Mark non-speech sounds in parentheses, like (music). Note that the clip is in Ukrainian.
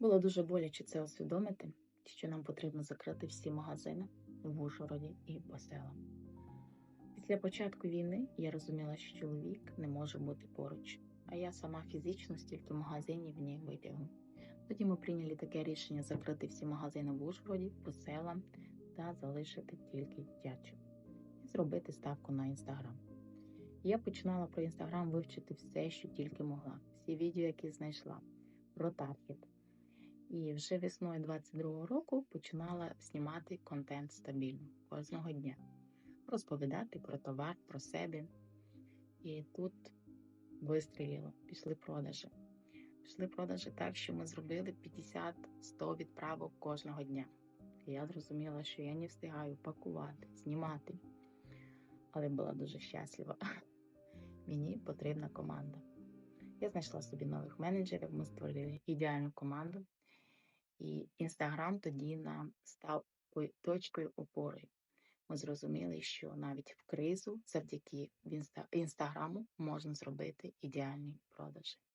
Було дуже боляче це усвідомити, що нам потрібно закрити всі магазини в Ужгороді і по селам. Після початку війни я розуміла, що чоловік не може бути поруч, а я сама фізично стільки магазинів не витягну. Тоді ми прийняли таке рішення закрити всі магазини в Ужгороді по селам та залишити тільки дитячу і зробити ставку на інстаграм. Я починала про інстаграм вивчити все, що тільки могла, всі відео, які знайшла, про таргет. І вже весною 22-го року починала знімати контент стабільно кожного дня, розповідати про товар, про себе. І тут вистрілило, пішли продажі. Пішли продажі так, що ми зробили 50-100 відправок кожного дня. І я зрозуміла, що я не встигаю пакувати, знімати, але була дуже щаслива. (laughs) Мені потрібна команда. Я знайшла собі нових менеджерів, ми створили ідеальну команду. І Інстаграм тоді нам став точкою опори. Ми зрозуміли, що навіть в кризу завдяки інстаграму можна зробити ідеальні продажі.